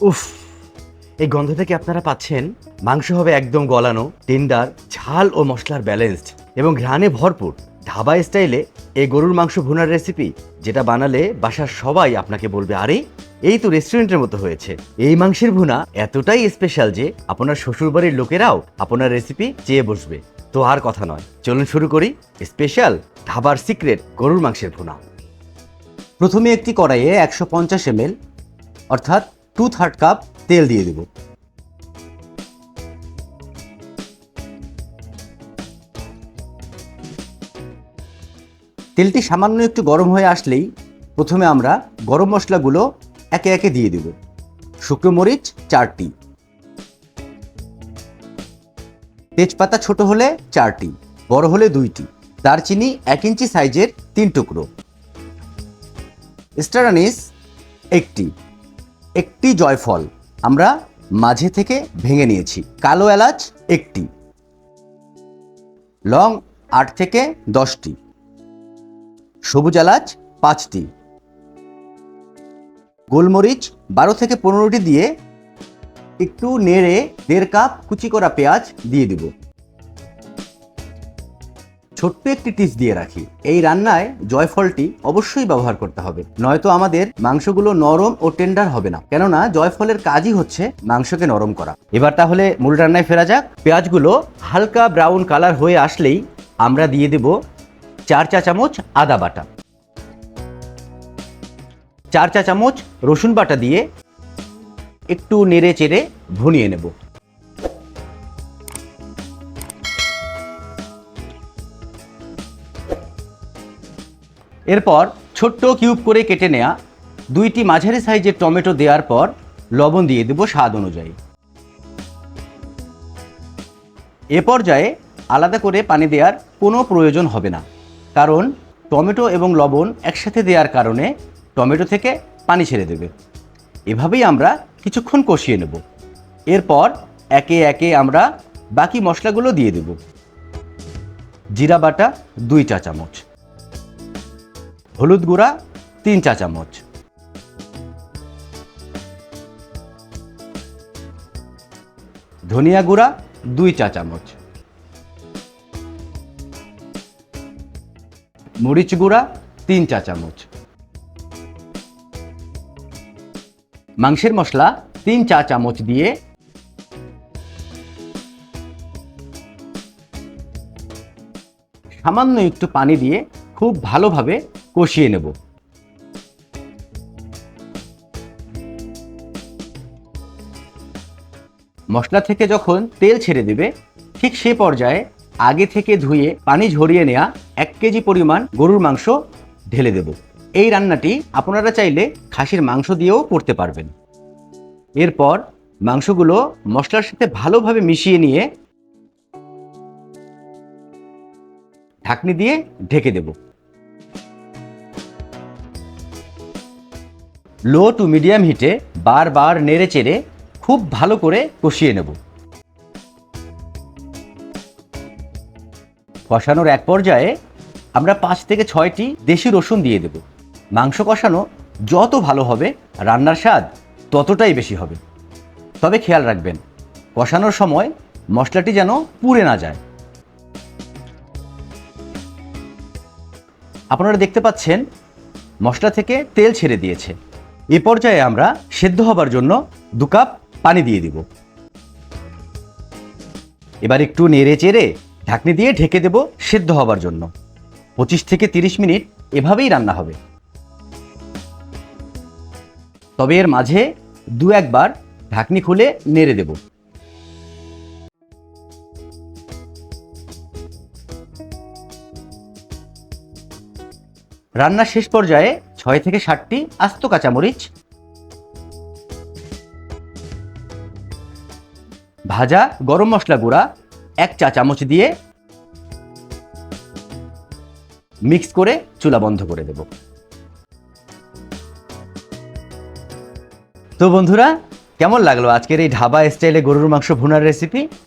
উফ, এই গন্ধটা কি আপনারা পাচ্ছেন? মাংস হবে একদম গলানো, টেন্ডার, ঝাল ও মশলার ব্যালেন্সড এবং ঘ্রাণে ভরপুর। ধাবা স্টাইলে এই গরুর মাংস ভুনার রেসিপি যেটা বানালে বাসার সবাই আপনাকে বলবে, আরে, এই তো রেস্টুরেন্টের মতো হয়েছে। এই মাংসের ভুনা এতটাই স্পেশাল যে আপনার শ্বশুরবাড়ির লোকেরাও আপনার রেসিপি চেয়ে বসবে। তো আর কথা নয়। চলুন শুরু করি স্পেশাল ধাবার সিক্রেট গরুর মাংসের ভুনা। প্রথমে একটি কড়াইয়ে একশো পঞ্চাশ এমএল অর্থাৎ টু থার্ড কাপ তেল দিয়ে দেব। তেলটি সামান্য একটু গরম হয়ে আসলেই প্রথমে আমরা গরম মশলাগুলো একে একে দিয়ে দেব। শুকনো মরিচ, চারটি। তেজপাতা ছোট হলে চারটি, বড় হলে দুইটি, দারচিনি এক ইঞ্চি সাইজের তিন টুকরো। স্টারানিস একটি। একটি জয়ফল আমরা মাঝে থেকে ভেঙে নিয়েছি। কালো এলাচ একটি। লং আট থেকে দশটি। সবুজ এলাচ পাঁচটি। গোলমরিচ বারো থেকে পনেরোটি দিয়ে একটু নেড়ে দেড় কাপ কুচি করা পেঁয়াজ দিয়ে দিব। ছোট্ট একটি টিপস দিয়ে রাখি। এই রান্নায় জয়ফলটি অবশ্যই ব্যবহার করতে হবে। নয়তো আমাদের মাংসগুলো নরম ও টেন্ডার হবে না। কেননা জয়ফলের কাজই হচ্ছে মাংসকে নরম করা। এবার তাহলে মূল রান্নায় ফেরা যাক। পেঁয়াজগুলো হালকা ব্রাউন কালার হয়ে আসলেই আমরা দিয়ে দেব চার চা চামচ আদা বাটা। চার চা চামচ রসুন বাটা দিয়ে একটু নেড়ে চেড়ে ভুনিয়ে নেব। এরপর ছোট্ট কিউব করে কেটে নেওয়া দুইটি মাঝারি সাইজের টমেটো দেওয়ার পর লবণ দিয়ে দেব স্বাদ অনুযায়ী। এ পর্যায়ে আলাদা করে পানি দেওয়ার কোনো প্রয়োজন হবে না, কারণ টমেটো এবং লবণ একসাথে দেওয়ার কারণে টমেটো থেকে পানি ছেড়ে দেবে। এভাবেই আমরা কিছুক্ষণ কষিয়ে নেব। এরপর একে একে আমরা বাকি মশলাগুলো দিয়ে দেব। জিরা বাটা দুই চা চামচ। হলুদ গুঁড়া, তিন চা চামচ। ধনিয়া গুঁড়া, দুই চা চামচ। মরিচ গুঁড়া, তিন চা চামচ। মাংসের মশলা, তিন চা চামচ দিয়ে সামান্য একটু পানি দিয়ে খুব ভালোভাবে কষিয়ে নেব। মশলা থেকে যখন তেল ছেড়ে দেবে, ঠিক সে পর্যায়ে আগে থেকে ধুয়ে পানি ঝরিয়ে নেওয়া এক কেজি পরিমাণ গরুর মাংস ঢেলে দেব। এই রান্নাটি আপনারা চাইলে খাসির মাংস দিয়েও করতে পারবেন। এরপর মাংসগুলো মশলার সাথে ভালোভাবে মিশিয়ে নিয়ে ঢাকনি দিয়ে ঢেকে দেব। লো টু মিডিয়াম হিটে বারবার নেড়ে চেড়ে খুব ভালো করে কষিয়ে নেব। কষানোর এক পর্যায়ে আমরা পাঁচ থেকে ছয়টি দেশি রসুন দিয়ে দেব। মাংস কষানো যত ভালো হবে, রান্নার স্বাদ ততটাই বেশি হবে। তবে খেয়াল রাখবেন, কষানোর সময় মশলাটি যেন পুড়ে না যায়। আপনারা দেখতে পাচ্ছেন, মশলা থেকে তেল ছেড়ে দিয়েছে। এ পর্যায়ে আমরা সেদ্ধ হবার জন্য দু কাপ পানি দিয়ে দিব। এবার একটু নেড়ে চেড়ে ঢাকনি দিয়ে ঢেকে দেব সেদ্ধ হবার জন্য। পঁচিশ থেকে তিরিশ মিনিট এভাবেই রান্না হবে। তবে এর মাঝে দু একবার ঢাকনি খুলে নেড়ে দেব। রান্নার শেষ পর্যায়ে ছয় থেকে ষাটটি আস্ত কাঁচামরিচ, ভাজা গরম মশলা গুঁড়া, এক চা চামচ দিয়ে মিক্স করে চুলা বন্ধ করে দেব। তো বন্ধুরা, কেমন লাগল আজকের এই ঢাবা স্টাইলে গরুর মাংস ভুনার রেসিপি?